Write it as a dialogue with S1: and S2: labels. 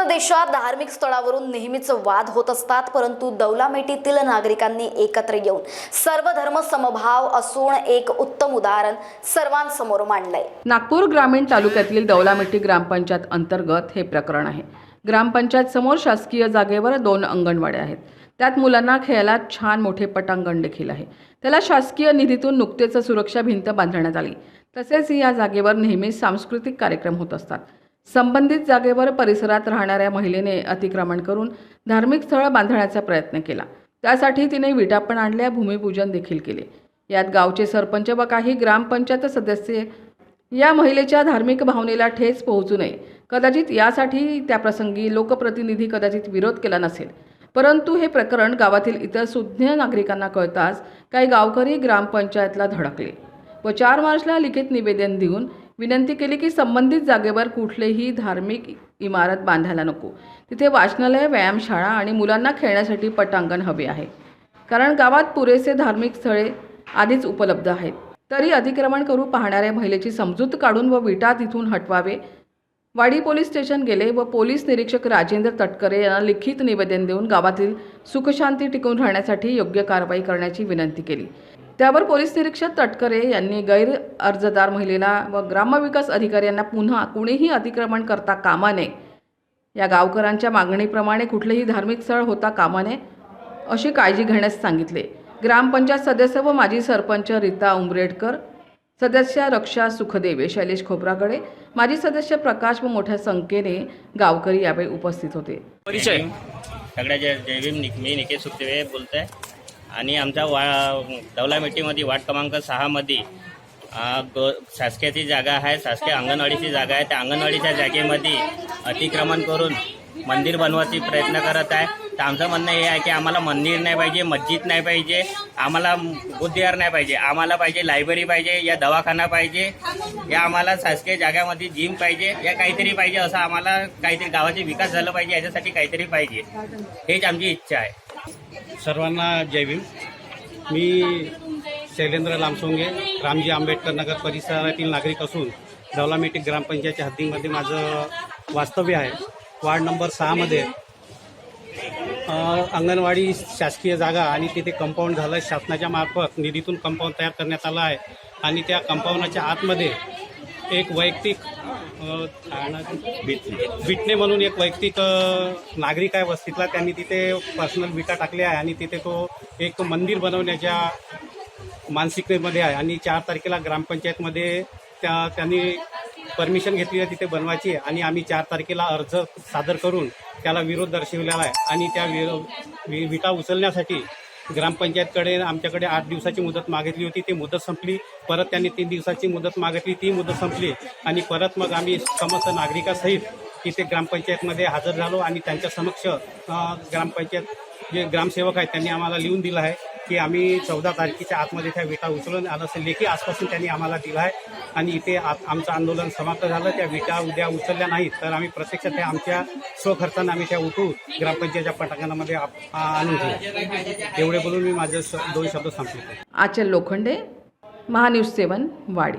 S1: संपूर्ण देशात धार्मिक स्थळावरून नेहमीच वाद होत असतात परंतु दौलामेटीतील नागरिकांनी एकत्र येऊन सर्व धर्म समभाव असून एक उत्तम उदाहरण सर्वांसमोर मांडलंय.
S2: नागपूर ग्रामीण तालुक्यातील दौलामेटी ग्रामपंचायत अंतर्गत हे प्रकरण आहे. ग्रामपंचायत समोर शासकीय जागेवर दोन अंगणवाड्या आहेत. त्यात मुलांना खेळायला छान मोठे पटांगण देखील आहे. त्याला शासकीय निधीतून नुकतेच सुरक्षा भिंत बांधण्यात आली. तसेच या जागेवर नेहमीच सांस्कृतिक कार्यक्रम होत असतात. संबंधित जागेवर परिसरात राहणाऱ्या महिलेने अतिक्रमण करून धार्मिक स्थळ बांधण्याचा प्रयत्न केला. त्यासाठी तिने विटा पण आणल्या भूमिपूजन देखील केले. यात गावचे सरपंच व काही ग्रामपंचायत सदस्य या महिलेच्या धार्मिक भावनेला ठेच पोहोचू नये. कदाचित यासाठी त्या प्रसंगी लोकप्रतिनिधी कदाचित विरोध केला नसेल. परंतु हे प्रकरण गावातील इतर सुज्ञ नागरिकांना कळताच काही गावकरी ग्रामपंचायतला धडकले व चार मार्चला लिखित निवेदन देऊन विनंती केली की संबंधित जागेवर कुठलेही धार्मिक इमारत बांधायला नको. तिथे वाचनालय व्यायामशाळा आणि मुलांना खेळण्यासाठी पटांगण हवे आहे. कारण गावात पुरेसे धार्मिक स्थळे आधीच उपलब्ध आहेत. तरी अतिक्रमण करू पाहणाऱ्या महिलेची समजूत काढून व विटा तिथून हटवावे. वाडी पोलीस स्टेशन गेले व पोलीस निरीक्षक राजेंद्र तटकरे यांना लिखित निवेदन देऊन गावातील सुखशांती टिकून राहण्यासाठी योग्य कारवाई करण्याची विनंती केली. त्यावर पोलीस निरीक्षक तटकरे यांनी गैर अर्जदार महिलेला व ग्रामविकास अधिकाऱ्यांना पुन्हा कुणीही अतिक्रमण करता कामा नये या गावकऱ्यांच्या मागणीप्रमाणे कुठलेही धार्मिक स्थळ होता कामा नये अशी काळजी घेण्यास सांगितले ग्रामपंचायत सदस्य व माजी सरपंच रीता उमरेडकर सदस्य रक्षा सुखदेवे शैलेश खोब्रागडे माजी सदस्य प्रकाश व मोठ्या संख्येने गावकरी यावेळी उपस्थित होते
S3: परिचय
S4: सगळ्या जय मी निकेश सुखदेवे बोलत आहे आणि आमच्या वा दौलामेटीमध्ये वार्ड क्रमांक सहामध्ये अ, गो शासकीयाची जागा आहे शासकीय अंगणवाडीची जागा आहे. त्या अंगणवाडीच्या जागेमध्ये अतिक्रमण करून मंदिर बनवायची प्रयत्न करत आहे. तर आमचं म्हणणं हे आहे की आम्हाला मंदिर नाही पाहिजे मस्जिद नाही पाहिजे आम्हाला बुद्धिहार नाही पाहिजे. आम्हाला पाहिजे लायब्ररी पाहिजे या दवाखाना पाहिजे या आम्हाला शासकीय जागामध्ये जिम पाहिजे या काहीतरी पाहिजे असं आम्हाला काहीतरी गावाचे विकास झालं पाहिजे याच्यासाठी काहीतरी पाहिजे. हेच आमची इच्छा आहे.
S3: सर्वांना जय भीम. मी शैलेंद्र लामसोंगे रामजी आंबेडकर नगर परिसरातील नागरिक असून दौलामेटी ग्रामपंचायतच्या हद्दीमध्ये माझं वास्तव्य आहे. वार्ड नंबर सहामध्ये अंगणवाडी शासकीय जागा आणि तिथे कंपाऊंड झालं. शासनाच्या मार्फत निधीतून कंपाऊंड तयार करण्यात आलं आहे. आणि त्या कंपाऊंडाच्या आतमध्ये एक वैयक्तिक अ, विटणे म्हणून एक वैयक्तिक नागरिक आहे वस्तीतला. त्यांनी तिथे पर्सनल विटा टाकल्या आहे आणि तिथे तो एक मंदिर बनवण्याच्या मानसिकतेमध्ये आहे. आणि चार तारखेला ग्रामपंचायतमध्ये त्या त्यांनी परमिशन घेतली आहे तिथे बनवायची आणि आम्ही चार तारखेला अर्ज सादर करून त्याला विरोध दर्शवलेला आहे. आणि त्या विरो वि- विटा उचलण्यासाठी ग्रामपंचायतकडे आमच्याकडे आठ दिवसाची मुदत मागितली होती. ती मुदत संपली. परत त्यांनी तीन दिवसाची मुदत मागितली. ती मुदत संपली. आणि परत मग आम्ही समस्त नागरिकासहित तिथे ग्रामपंचायतमध्ये हजर झालो आणि त्यांच्या समक्ष ग्रामपंचायत जे ग्रामसेवक आहेत त्यांनी आम्हाला लिहून दिलं आहे. की आम्ही चौदा तारखेच्या आतमध्ये त्या विटा उचलून आलं असेल लेखी आजपासून त्यांनी आम्हाला दिला आहे. आणि इथे आ- आमचं आंदोलन समाप्त झालं. त्या विटा उद्या उचलल्या नाहीत. तर आम्ही प्रत्यक्ष त्या आमच्या स्वखर्चानं आम्ही त्या उठू ग्रामपंचायतच्या पटांगणामध्ये आणून ठेवू एवढे बोलून मी माझे दोन शब्द सांगतो
S2: आचल लोखंडे महान्यूज सेवन वाडी.